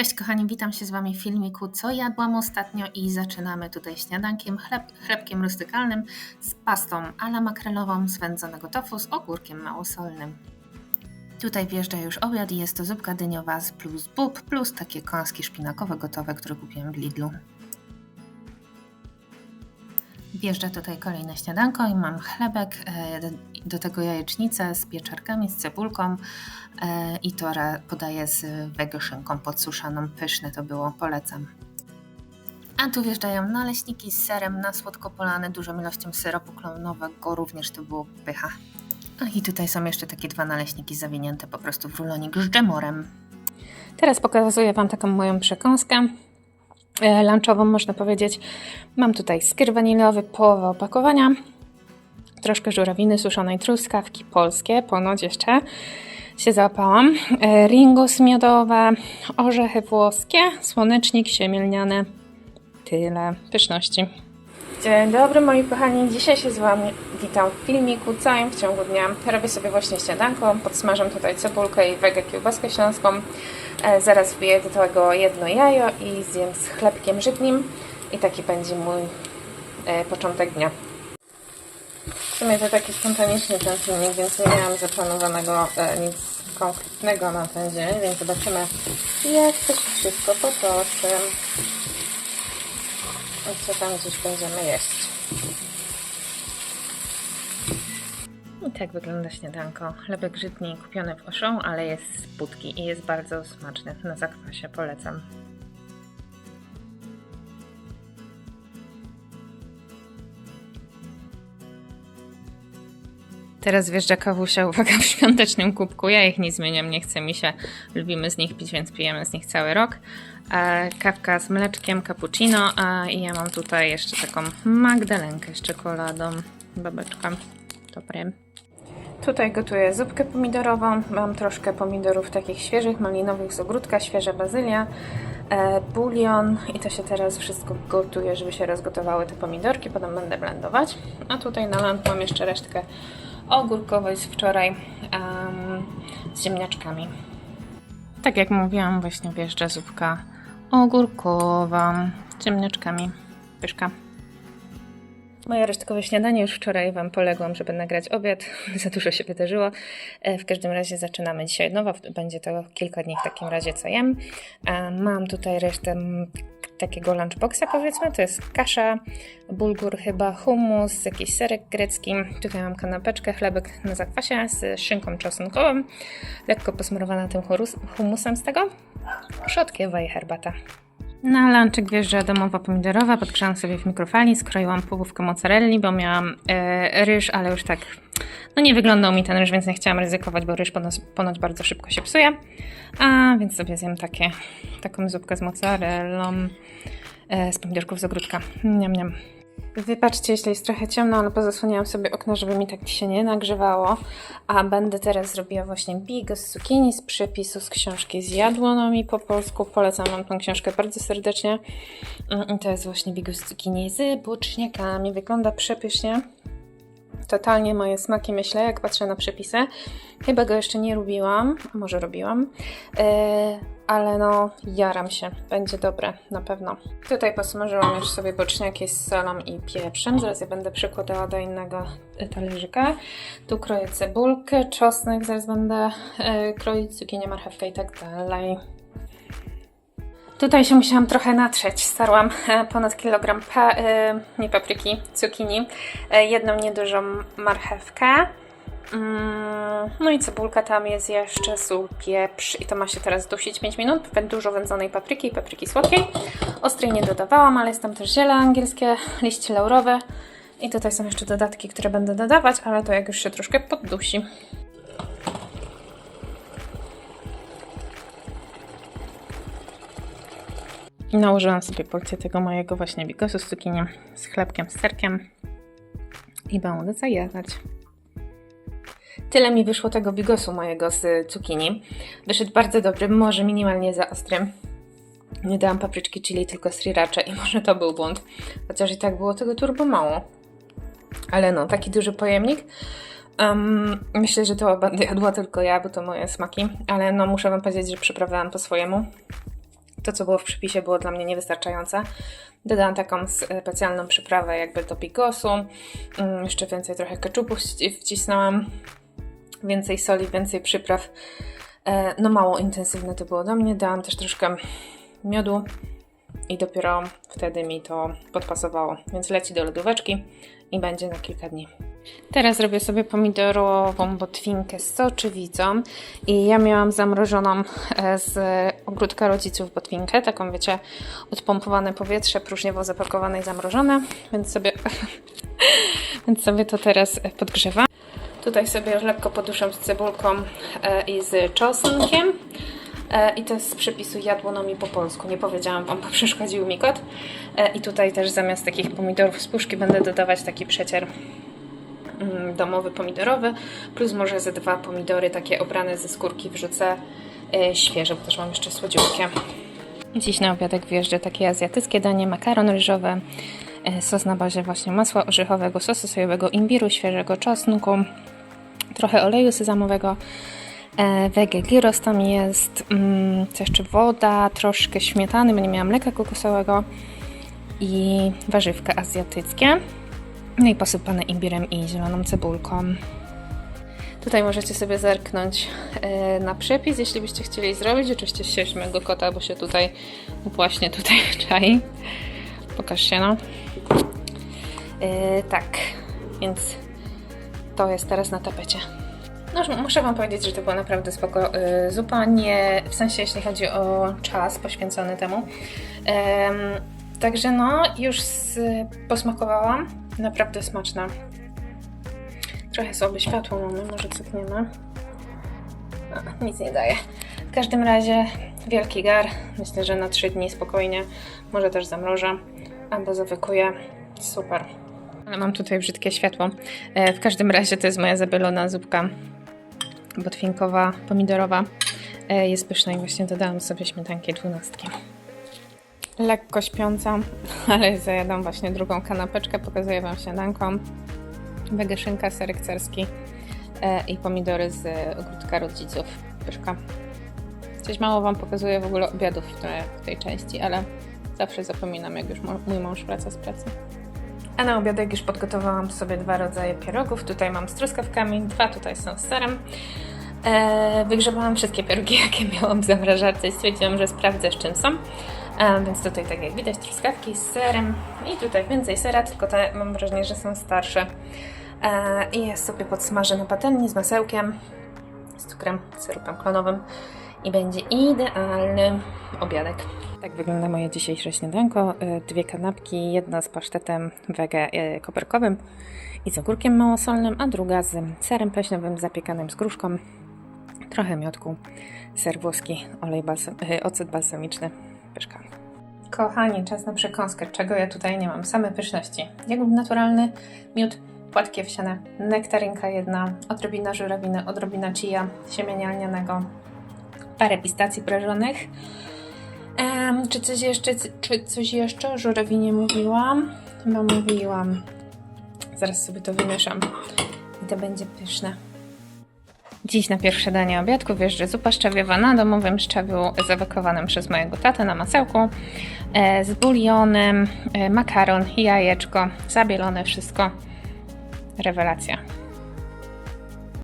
Cześć kochani, witam się z Wami w filmiku Co jadłam ostatnio i zaczynamy tutaj śniadankiem chleb, chlebkiem rustykalnym z pastą ala makrelową z tofu z ogórkiem małosolnym. Tutaj wjeżdża już obiad i jest to zupka dyniowa z plus bób plus takie kąski szpinakowe gotowe, które kupiłem w Lidlu. Wjeżdża tutaj kolejne śniadanko i mam chlebek, e, do tego jajecznicę z pieczarkami, z cebulką e, i to podaję z wegeszynką podsuszaną. Pyszne to było, polecam. A tu wjeżdżają naleśniki z serem na słodko polane dużą ilością syropu klonowego, również to było pycha. A i tutaj są jeszcze takie dwa naleśniki zawinięte po prostu w rulonik z dżemorem. Teraz pokazuję Wam taką moją przekąskę. E, lunchową, można powiedzieć. Mam tutaj skier waniliowy, połowę opakowania, troszkę żurawiny, suszonej truskawki polskie, ponoć jeszcze się załapałam, e, ringos miodowe, orzechy włoskie, słonecznik, siemielniane. Tyle pyszności. Dzień dobry moi kochani, dzisiaj się z Wami witam w filmiku całym w ciągu dnia. Robię sobie właśnie śniadanko, podsmażam tutaj cebulkę i wege kiełbaskę śląską. E, zaraz wbiję do tego jedno jajo i zjem z chlebkiem żytnim i taki będzie mój e, początek dnia. W sumie to taki spontaniczny ten filmik, więc nie miałam zaplanowanego e, nic konkretnego na ten dzień, więc zobaczymy jak to się wszystko potoczy. I co tam gdzieś będziemy jeść. I tak wygląda śniadanko. Chlebek żytni kupiony w Auchan, ale jest z budki i jest bardzo smaczny. Na zakwasie polecam. Teraz wjeżdża kawusia, uwaga, w świątecznym kubku. Ja ich nie zmieniam, nie chce mi się. Lubimy z nich pić, więc pijemy z nich cały rok. E, kawka z mleczkiem, cappuccino a, ja mam tutaj jeszcze taką magdalenkę z czekoladą. Babeczka. Dobry. Tutaj gotuję zupkę pomidorową. Mam troszkę pomidorów takich świeżych, malinowych z ogródka, świeża bazylia, e, bulion i to się teraz wszystko gotuje, żeby się rozgotowały te pomidorki. Potem będę blendować. A tutaj na lamp mam jeszcze resztkę ogórkowej z wczoraj um, z ziemniaczkami. Tak jak mówiłam, właśnie wjeżdża zupka ogórkowa z ziemniaczkami. Pyszka. Moje resztkowe śniadanie już wczoraj Wam poległam, żeby nagrać obiad. Za dużo się wydarzyło. E, w każdym razie zaczynamy dzisiaj nowo. Będzie to kilka dni w takim razie, co jem. Mam tutaj resztę takiego lunchboxa powiedzmy. To jest kasza, bulgur chyba, hummus, jakiś serek grecki. Tutaj mam kanapeczkę, chlebek na zakwasie z szynką czosnkową. Lekko posmarowana tym hummusem z tego. Przodkiewa i herbata. Na lunchek wjeżdża domowa pomidorowa, podgrzałam sobie w mikrofali, skroiłam połówkę mozzarelli, bo miałam e, ryż, ale już tak, no nie wyglądał mi ten ryż, więc nie chciałam ryzykować, bo ryż ponoć, ponoć bardzo szybko się psuje. A więc sobie zjem takie, taką zupkę z mozzarellą, e, z pomidorków z ogródka. Niam, niam. Wybaczcie, jeśli jest trochę ciemno, ale pozasłaniałam sobie okno, żeby mi tak się nie nagrzewało. A będę teraz zrobiła właśnie bigos z zucchini z przepisu z książki Zjadłono mi po polsku. Polecam Wam tę książkę bardzo serdecznie. Mm, I to jest właśnie bigos z zucchini z buczniakami. Wygląda przepysznie totalnie moje smaki, myślę, jak patrzę na przepisy. Chyba go jeszcze nie robiłam, może robiłam, yy, ale no jaram się, będzie dobre, na pewno. Tutaj posmażyłam już sobie boczniaki z solą i pieprzem, zaraz je będę przykładała do innego talerzyka. Tu kroję cebulkę, czosnek, zaraz będę yy, kroić cukinię, marchewkę i tak dalej. Tutaj się musiałam trochę natrzeć. Starłam e, ponad kilogram pa, e, nie papryki, cukinii, e, jedną niedużą marchewkę. Mm, no i cebulka tam jest jeszcze, sól, pieprz i to ma się teraz dusić 5 minut. Dużo wędzonej papryki i papryki słodkiej. Ostrej nie dodawałam, ale jest tam też ziele angielskie, liście laurowe. I tutaj są jeszcze dodatki, które będę dodawać, ale to jak już się troszkę poddusi. Nałożyłam sobie porcję tego mojego właśnie bigosu z cukiniem, z chlebkiem, z serkiem i będę zajadać. Tyle mi wyszło tego bigosu mojego z cukinii. Wyszedł bardzo dobry, może minimalnie za ostry. Nie dałam papryczki chili, tylko sriracha i może to był błąd. Chociaż i tak było tego turbo mało. Ale no, taki duży pojemnik. Um, myślę, że to będę jadła tylko ja, bo to moje smaki. Ale no, muszę wam powiedzieć, że przyprawiałam po swojemu To, co było w przepisie, było dla mnie niewystarczające. Dodałam taką specjalną przyprawę, jakby do bigosu. Mm, Jeszcze więcej trochę keczupu wci- wcisnęłam. Więcej soli, więcej przypraw. E, No mało intensywne to było do mnie. Dałam też troszkę miodu i dopiero wtedy mi to podpasowało. Więc leci do lodóweczki i będzie na kilka dni. Teraz robię sobie pomidorową botwinkę z soczewicą i ja miałam zamrożoną e, z ogródka rodziców botwinkę, taką wiecie, odpompowane powietrze, próżniowo zapakowane i zamrożone, więc sobie, więc sobie to teraz podgrzewam. Tutaj sobie już lekko poduszam z cebulką e, i z czosnkiem. E, I to jest z przepisu jadłono mi po polsku. Nie powiedziałam Wam, bo przeszkodził mi kot. E, I tutaj też zamiast takich pomidorów z puszki będę dodawać taki przecier mm, domowy pomidorowy, plus może ze dwa pomidory takie obrane ze skórki wrzucę świeże, bo też mam jeszcze słodziutkie. Dziś na obiadek wjeżdża takie azjatyckie danie, makaron ryżowy, sos na bazie właśnie masła orzechowego, sosu sojowego, imbiru, świeżego czosnku, trochę oleju sezamowego, e, wege gyros tam jest, mm, co jeszcze woda, troszkę śmietany, bo nie miałam mleka kokosowego i warzywka azjatyckie. No i posypane imbirem i zieloną cebulką. Tutaj możecie sobie zerknąć e, na przepis, jeśli byście chcieli zrobić. Oczywiście ścież mojego kota, bo się tutaj właśnie tutaj czai. Pokaż się no. E, tak, więc to jest teraz na tapecie. No, muszę Wam powiedzieć, że to była naprawdę spoko y, zupa, nie, w sensie jeśli chodzi o czas poświęcony temu. Em, także no, już z, posmakowałam, naprawdę smaczna. Trochę słabe światło mamy, może cykniemy. A, nic nie daje. W każdym razie wielki gar, myślę, że na 3 dni spokojnie, może też zamrożę albo zawykuję. Super. Ale mam tutaj brzydkie światło. E, W każdym razie to jest moja zabelona zupka botwinkowa, pomidorowa. E, Jest pyszna i właśnie dodałam sobie śmietanki dwunastki. Lekko śpiąca, ale zajadam właśnie drugą kanapeczkę. Pokazuję Wam śniadanką. Wegeszynka, serek cerski e, i pomidory z ogródka rodziców. Pyszka. Coś mało Wam pokazuję w ogóle obiadów w tej, w tej części, ale zawsze zapominam, jak już mój mąż wraca z pracy. A na obiadek już podgotowałam sobie dwa rodzaje pierogów. Tutaj mam z truskawkami, dwa tutaj są z serem. Eee, wygrzebałam wszystkie pierogi, jakie miałam w zamrażarce i stwierdziłam, że sprawdzę z czym są. Eee, więc tutaj, tak jak widać, truskawki z serem i tutaj więcej sera, tylko te mam wrażenie, że są starsze. Eee, I ja sobie podsmażę na patelni z masełkiem, z cukrem, syrupem klonowym i będzie idealny obiadek. Tak wygląda moje dzisiejsze śniadanko. E, Dwie kanapki, jedna z pasztetem wege e, koperkowym i z ogórkiem małosolnym, a druga z serem pleśniowym zapiekanym z gruszką, trochę miodku, ser włoski, olej balsam, e, ocet balsamiczny, pyszka. Kochani, czas na przekąskę, czego ja tutaj nie mam, same pyszności. Jagód naturalny, miód, płatki owsiane, nektarynka jedna, odrobina żurawiny, odrobina chia, siemienia lnianego, parę pistacji prażonych, Em, czy coś jeszcze, czy coś jeszcze o żurawinie mówiłam? Chyba mówiłam. Zaraz sobie to wymieszam i to będzie pyszne. Dziś na pierwsze danie obiadku wjeżdża zupa szczawiowa na domowym szczawiu zawekowanym przez mojego tatę na masełku e, z bulionem, e, makaron, jajeczko, zabielone wszystko. Rewelacja.